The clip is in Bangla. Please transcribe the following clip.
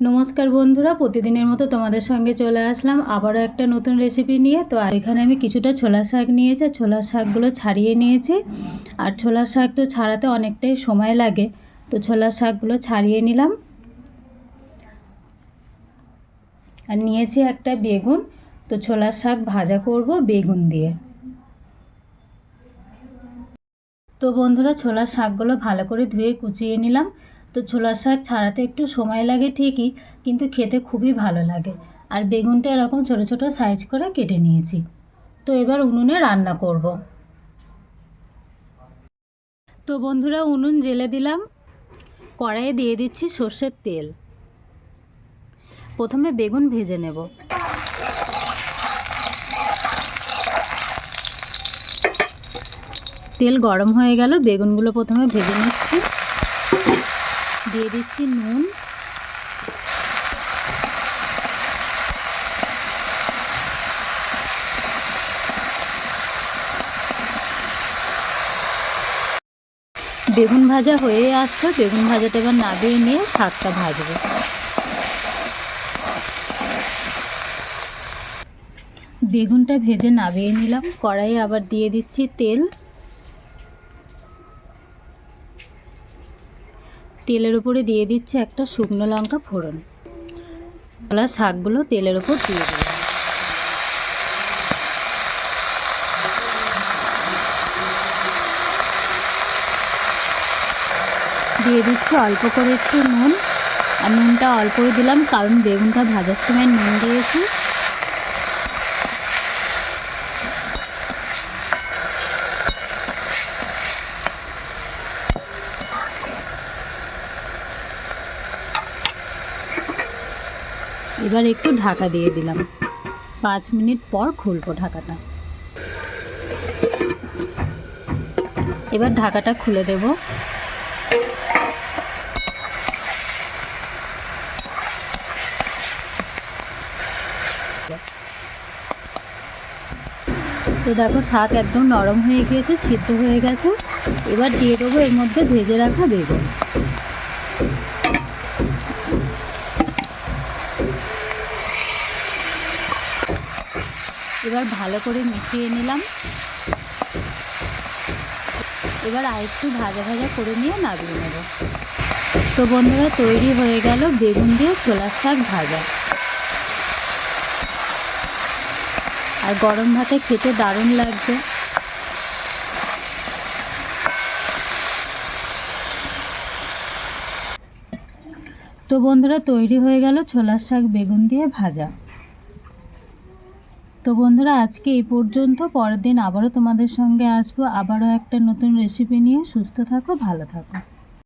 নমস্কার বন্ধুরা, প্রতিদিনের মতো তোমাদের সঙ্গে চলে আসলাম আবারও একটা নতুন রেসিপি নিয়ে। তো এখানে আমি কিছুটা ছোলা শাক নিয়েছি ছোলার শাকগুলো ছাড়িয়ে নিয়েছি। আর ছোলার শাক তো ছাড়াতে অনেকটাই সময় লাগে, তো ছোলার শাকগুলো ছাড়িয়ে নিলাম। আর নিয়েছি একটা বেগুন, তো ছোলার শাক ভাজা করব বেগুন দিয়ে। তো বন্ধুরা ছোলার শাকগুলো ভালো করে ধুয়ে কুচিয়ে নিলাম। তো ছোলার শাক ছাড়াতে একটু সময় লাগে ঠিকই, কিন্তু খেতে খুবই ভালো লাগে। আর বেগুনটা এরকম ছোট ছোট সাইজ করে কেটে নিয়েছি। তো এবার উনুনে রান্না করব। তো বন্ধুরা, উনুন জেলে দিলাম। কড়াইয়ে দিয়ে দিচ্ছি সর্ষের তেল। প্রথমে বেগুন ভেজে নেব। তেল গরম হয়ে গেল, বেগুনগুলো প্রথমে ভেজে নিচ্ছি। দিয়ে দিচ্ছি নুন। বেগুন ভাজা হয়ে আসলো, বেগুন ভাজাটা এবার নাবিয়ে নিয়ে শাকটা ভাজবো। বেগুনটা ভেজে নাবিয়ে নিলাম। কড়াইয়ে আবার দিয়ে দিচ্ছি তেল। তেলের উপরে দিয়ে দিচ্ছে একটা শুকনো লঙ্কা ফোড়ন। কলা শাকগুলো তেলের উপর দিয়ে দেবো দিয়ে দিচ্ছি অল্প করে একটু নুন। আর নুনটা অল্পই দিলাম, কারণ বেগুনটা ভাজার সময় নুন দিয়েছি। এবার একটু ঢাকা দিয়ে দিলাম। পাঁচ মিনিট পর খুলবো ঢাকাটা। এবার ঢাকাটা খুলে দেব। তো দেখো শাক একদম নরম হয়ে গিয়েছে, সিদ্ধ হয়ে গেছে। এবার দিয়ে দেবো এর মধ্যে ভেজে রাখা বেগুন। এবার ভালো করে মিশিয়ে নিলাম। এবার আরেকটু ভাজা ভাজা করে নিয়ে নামিয়ে নেব। তো বন্ধুরা, তৈরি হয়ে গেল বেগুন দিয়ে ছোলার শাক ভাজা। আর গরম ভাতে খেতে দারুণ লাগবে তো বন্ধুরা, তৈরি হয়ে গেল ছোলার শাক বেগুন দিয়ে ভাজা। তো বন্ধুরা, আজকে এই পর্যন্ত। পরের দিন আবারও তোমাদের সঙ্গে আসব। আবারও একটা নতুন রেসিপি নিয়ে। সুস্থ থাকো, ভালো থাকো।